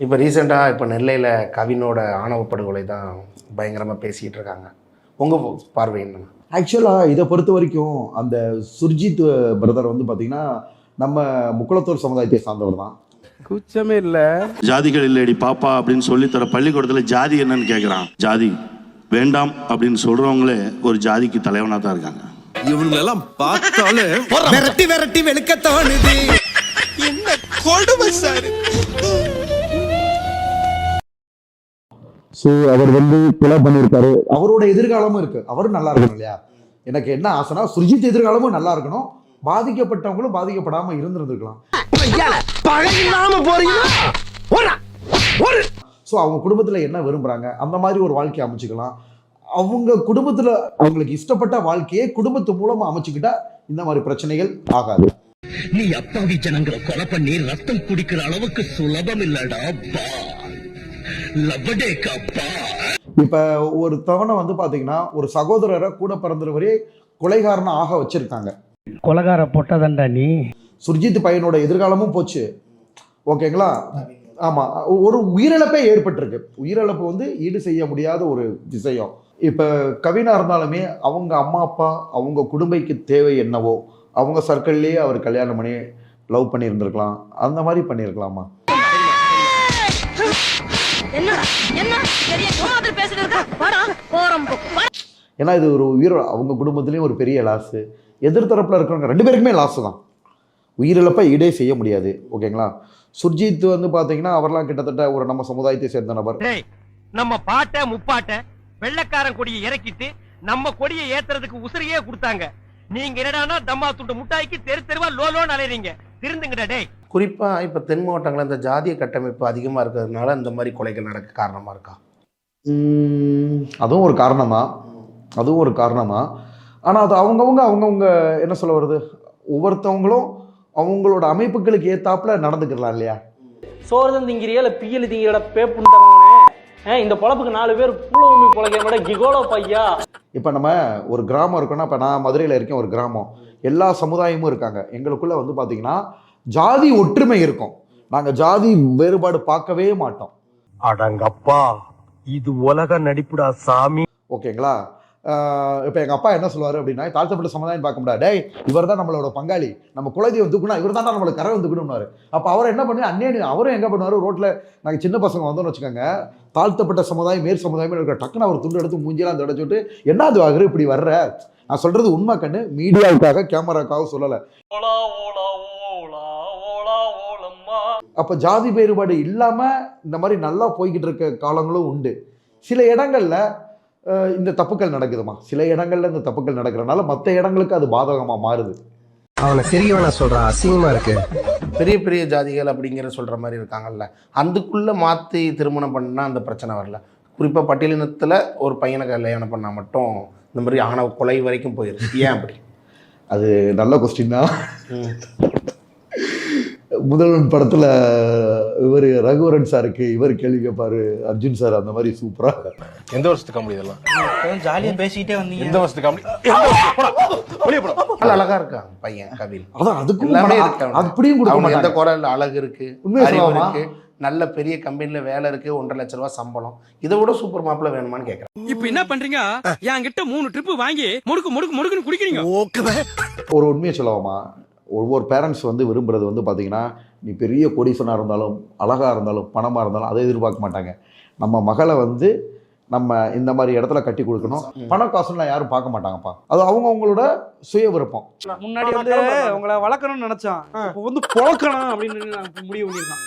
இப்போ ரீசெண்டாக இப்போ நெல்லையில் கவினோட ஆணவ படுகொலை தான் பயங்கரமாக பேசிக்கிட்டு இருக்காங்க. உங்கள் பார்வை என்ன ஆக்சுவலாக இதை பொறுத்த வரைக்கும் அந்த சுர்ஜித் பிரதர் வந்து பார்த்தீங்கன்னா நம்ம முக்குளத்தூர் சமுதாயத்தை சார்ந்தவர் தான். குச்சமே இல்ல. ஜாதிகள் இல்லடி பாப்பா அப்படின்னு சொல்லி தர பள்ளிக்கூடத்துல ஜாதி என்னன்னு கேக்குறான். ஜாதி வேண்டாம் அப்படின்னு சொல்றவங்களே ஒரு ஜாதிக்கு தலைவனா தான் இருக்காங்க. இவங்களெல்லாம் பார்த்தாலே விரட்டி விரட்டி வெளுக்க தோணுது என்ன கொடுமை சார். ஸோ அவர் வந்து கொலை பண்ணியிருக்காரு. அவரோட எதிர்காலமும் இருக்கு. அவரும் நல்லா இருக்கணும் இல்லையா? எனக்கு என்ன ஆசைனா சுர்ஜித் எதிர்காலமும் நல்லா இருக்கணும். பாதிக்கப்பட்டவங்களும் பாதிக்கப்படாம இருந்திருந்துருக்கலாம். ஸோ அவங்க குடும்பத்தில் என்ன விரும்புகிறாங்க அந்த மாதிரி ஒரு வாழ்க்கையை அமைச்சுக்கலாம். அவங்க குடும்பத்தில் அவங்களுக்கு இஷ்டப்பட்ட வாழ்க்கையை குடும்பத்து மூலமாக அமைச்சுக்கிட்டா இந்த மாதிரி பிரச்சனைகள் ஆகாது. நீ அப்பாவி ஜனங்களை கொலை பண்ணி ரத்தம் குடிக்கிற அளவுக்கு சுலபம் இல்லடா இப்போ ஒரு தவணை வந்து பார்த்தீங்கன்னா ஒரு சகோதரரை கூட பிறந்தவரே கொலைகாரனை ஆக வச்சிருக்காங்க. கொலகார பொட்டதண்டா நீ? சுர்ஜித் பையனோட எதிர்காலமும் போச்சு. ஓகேங்களா? ஆமாம் ஒரு உயிரிழப்பே ஏற்பட்டிருக்கு. உயிரிழப்பு வந்து ஈடு செய்ய முடியாத ஒரு விஷயம். இப்போ கவினா இருந்தாலுமே அவங்க அம்மா அப்பா அவங்க குடும்பைக்கு தேவை என்னவோ அவங்க சர்க்கிள்லேயே அவர் கல்யாணம் பண்ணி லவ் பண்ணியிருந்திருக்கலாம். அந்த மாதிரி பண்ணியிருக்கலாமா? என்னடா என்ன பெரிய கோமாதிரி பேசிட்டு இருக்கா? வாடா போறோம் போ ஏன்னா இது ஒரு உயிர் அவங்க குடும்பத்துலேயும் ஒரு பெரிய லாஸு எதிர்த்தரப்பில் இருக்கிறவங்க ரெண்டு பேருக்குமே லாஸு தான். உயிரிழப்பை ஈடே செய்ய முடியாது ஓகேங்களா? சுர்ஜித் வந்து பார்த்தீங்கன்னா அவர்லாம் கிட்டத்தட்ட ஒரு நம்ம சமுதாயத்தை சேர்ந்த நபர். நம்ம பாட்ட முப்பாட்ட வெள்ளக்காரன் கொடியை இறக்கிட்டு நம்ம கொடியை ஏத்துறதுக்கு உசிரியே கொடுத்தாங்க. நீங்க என்னடான்னா தம்மா துண்டு முட்டாய்க்கு தெரு தெருவா லோலோன்னு அலையறீங்க. திருந்துங்கடா டேய். குறிப்பாக இப்போ தென் மாவட்டங்களில் இந்த ஜாதிய கட்டமைப்பு அதிகமாக இருக்கிறதுனால இந்த மாதிரி கொலைகள் நடக்க காரணமாக இருக்கா? உம், அதுவும் ஒரு காரணமா? அதுவும் ஒரு காரணமா? ஆனால் அது அவங்கவுங்க அவங்கவுங்க என்ன சொல்ல வருது ஒவ்வொருத்தவங்களும் அவங்களோட அமைப்புகளுக்கு ஏத்தாப்புல நடந்துக்கலாம் இல்லையா? சோறுதான் திங்கிறியா இல்ல பியல் திங்கிறட பேப்புண்டவனே? இந்த பொழப்புக்கு நாலு பேர் புழு உமி பொழைக்கிற விட கிகோலோ பையா? இப்போ நம்ம ஒரு கிராமம் இருக்கோம்னா இப்போ நான் மதுரையில் இருக்கேன் ஒரு கிராமம். எல்லா சமுதாயமும் இருக்காங்க. எங்களுக்குள்ள வந்து பார்த்தீங்கன்னா ஜாதி ஒற்றுமை இருக்கும். நாங்கள் ஜாதி வேறுபாடு பார்க்கவே மாட்டோம். அடங்கப்பா இது உலக நடிப்புடா சாமி. ஓகேங்களா? இப்போ எங்கள் அப்பா என்ன சொல்லுவார் அப்படின்னா தாழ்த்தப்பட்ட சமுதாயம் பார்க்க முடியாது. டேய் இவர் தான் நம்மளோட பங்காளி. நம்ம குலதெய்வம் தூக்கணும் இவர் தான் நம்மளோட கரை தூக்கணும்னாரு அப்போ அவர் என்ன பண்ணி அண்ணே அவரும் எங்கே பண்ணுவார்? ரோட்டில் நாங்கள் சின்ன பசங்க வந்தோம்னு வச்சுக்கோங்க தாழ்த்தப்பட்ட சமுதாயம் மேற் சமுதாயம் இருக்கிற டக்குன்னு அவர் துண்டு எடுத்து மூஞ்சிலாம் தொடச்சு விட்டு என்ன அது ஆகுது இப்படி வர்ற? நான் சொல்றது உண்மை கண்ணு. மீடியாவுக்காக கேமராக்காக சொல்லலை. அப்போ ஜாதி வேறுபாடு இல்லாமல் இந்த மாதிரி நல்லா போய்கிட்டு இருக்க காலங்களும் உண்டு. சில இடங்கள்ல இந்த தப்புக்கள் நடக்குதுமா சில இடங்கள்ல இந்த தப்புக்கள் நடக்கிறனால மற்ற இடங்களுக்கு அது பாதகமாக மாறுது. அவனை சிரிக்கவனா சொல்றான் அசிங்கமா இருக்கு. பெரிய பெரிய ஜாதிகள் அப்படிங்கிற சொல்கிற மாதிரி இருக்காங்கல்ல. அதுக்குள்ளே மாற்றி திருமணம் பண்ணால் அந்த பிரச்சனை வரல. குறிப்பாக பட்டியலினத்தில் ஒரு பையனை கல்யாணம் பண்ணால் மட்டும் இந்த மாதிரி ஆணவ கொலை வரைக்கும் போயிருக்கு ஏன் அப்படி? அது நல்ல கொஸ்டின் தான். முதல்வன் படத்துல இவர் ரகுவரன் சாருக்கு இவர் கேள்வி கேட்பாரு அர்ஜுன் சார் அந்த மாதிரி சூப்பரா எந்த வருஷத்து காமெடி இதெல்லாம்? ஜாலியா பேசிக்கிட்டே வந்தீங்க. எந்த வருஷத்து காமெடி? அழகா இருக்கான் பையன் கபில்? அதான் அதுக்கும் எல்லாமே அப்படியும் கொடுக்க எந்த குரல் அழகு இருக்கு? இருக்கு நல்ல பெரிய கம்பெனில வேலை இருக்கு ஒன்றரை லட்ச ரூபாய் சம்பளம். இதை விட சூப்பர் மாப்பிள்ள வேணுமான்னு கேட்கறேன் இப்ப என்ன பண்றீங்க? என்கிட்ட மூணு ட்ரிப் வாங்கி முடுக்கு முடுக்கு முடுக்குன்னு குடிக்கிறீங்க. ஒரு உண்மையை சொல்லவாமா ஒவ்வொரு பேரண்ட்ஸ் வந்து விரும்புறது வந்து பார்த்தீங்கன்னா நீ பெரிய கோடீஸ்வரனாக இருந்தாலும் அழகாக இருந்தாலும் பணமாக இருந்தாலும் அதை எதிர்பார்க்க மாட்டாங்க. நம்ம மகளை வந்து நம்ம இந்த மாதிரி இடத்துல கட்டி கொடுக்கணும். பண காசுலாம் யாரும் பார்க்க மாட்டாங்கப்பா. அது அவங்க அவங்களோட சுய விருப்பம். முன்னாடி வந்து உங்களை வளர்க்கணும்னு நினைச்சான். இப்போ வந்து பொழக்கணும் அப்படின்னு நான் முடிவு பண்ணியிருக்கான்.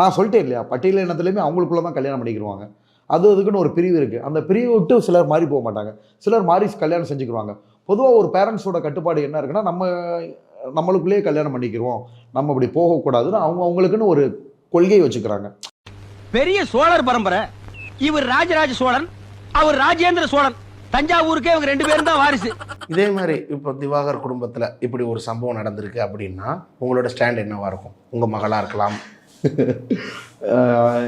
நான் சொல்லிட்டேன் இல்லையா பட்டியல் இனத்துலையுமே அவங்களுக்குள்ள தான் கல்யாணம் பண்ணிக்கிடுவாங்க அது அதுக்குன்னு ஒரு பிரிவு இருக்குது அந்த பிரிவு விட்டு சிலர் மாறி போக மாட்டாங்க. சிலர் மாறி கல்யாணம் செஞ்சுக்கிடுவாங்க பொதுவாக ஒரு பேரண்ட்ஸோட கட்டுப்பாடு என்ன இருக்குன்னா நம்ம நம்மளுக்குள்ளேயே கல்யாணம் பண்ணிக்கிடுவோம் நம்ம இப்படி போகக்கூடாதுன்னு அவங்க அவங்களுக்குன்னு ஒரு கொள்கை வச்சுக்கிறாங்க. பெரிய சோழர் பரம்பரை. இவர் ராஜராஜ சோழன் அவர் ராஜேந்திர சோழன். தஞ்சாவூருக்கே இவங்க ரெண்டு பேரும் தான் வாரிசு. இதே மாதிரி இப்போ திவாகர் குடும்பத்துல இப்படி ஒரு சம்பவம் நடந்திருக்கு அப்படின்னா உங்களோட ஸ்டாண்ட் என்னவா இருக்கும்? உங்க மகளா இருக்கலாம்.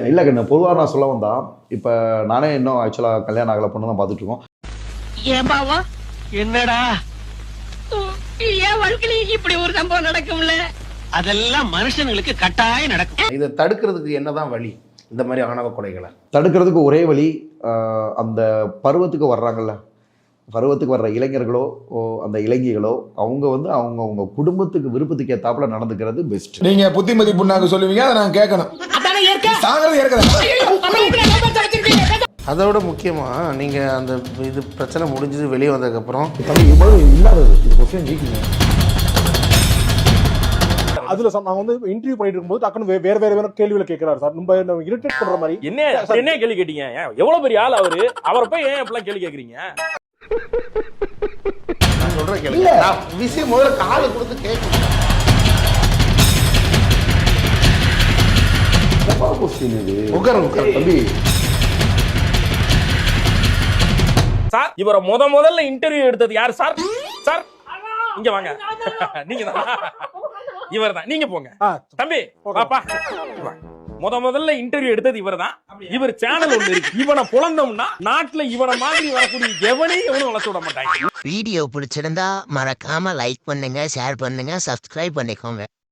இல்லை கண்ணு பொதுவாக நான் சொல்ல வந்தா இப்போ நானே இன்னும் ஆக்சுவலாக கல்யாணம் ஆகலை பொண்ணு தான் பார்த்துட்டு இருக்கோம். ஏன் பாவா என்னடா? என் வாழ்க்கையில இப்படி ஒரு சம்பவம் நடக்கும்ல? அதெல்லாம் மனுஷங்களுக்கு கட்டாயம் நடக்கும். இதை தடுக்கிறதுக்கு என்னதான் வழி? இந்த மாதிரி ஆணவ கொலைகளை. தடுக்கிறதுக்கு ஒரே வழி ஆஹ், அந்த பருவத்துக்கு வர்றாங்கல்ல. பருவத்துக்கு வர்ற இளைஞர்களோ ஓ, அந்த இளைஞர்களோ அவங்க வந்து அவங்க அவங்க குடும்பத்துக்கு விருப்பத்துக்கு ஏத்தாப்புல நடந்துக்கிறது பெஸ்ட் நீங்க புத்திமதி புண்ணாக்கு சொல்லுவீங்க அதை நான் கேட்கணும். சாகிறது ஏற்கனவே அதோட முக்கியமாக நீங்கள் அந்த இது பிரச்சனை முடிஞ்சது வெளியே வந்ததுக்கப்புறம் இல்லாதது இது கொஸ்டின் ஜெயிக்குங்க. அதுல சம்- நாங்க வந்து இன்டர்வியூ பண்ணிட்டு இருக்கும்போது டக்குனு வே- வேற வேற வேற கேள்விகளை கேட்கிறாரு சார். நம்ம இரிட்டேட் பண்ற மாதிரி? என்ன என்ன கேள்வி கேட்டீங்க? ஏன், எவ்வளவு பெரிய ஆள் அவரு? அவரை போய் ஏன் இப்பெல்லாம் கேள்வி கேக்குறீங்க? நான் சொல்கிறேன் கேளுங்க. நான் விஷயம் முதல்ல காலை கொடுத்து கேட்கணும். கொஸ்டின் இது. உட்காருங்க உட்காருங்க. தம்பி சார் இவரை முத முதல்ல இன்டர்வியூ எடுத்தது யாரு சார்? சார் இங்க வாங்க. நீங்க தான். இவர் தான். நீங்க போங்க. தம்பி பாப்பா. முத முதல்ல இன்டர்வியூ எடுத்தது இவர் தான். இவர் சேனல் ஒண்ணு இருக்கு. இவனை புலந்தோம்னா நாட்டுல இவனை மாதிரி வரக்கூடிய எவனையும் எவனும் வளர்த்து விட மாட்டாங்க. வீடியோ பிடிச்சிருந்தா மறக்காம லைக் பண்ணுங்க ஷேர் பண்ணுங்க சப்ஸ்கிரைப் பண்ணிக்கோங்க.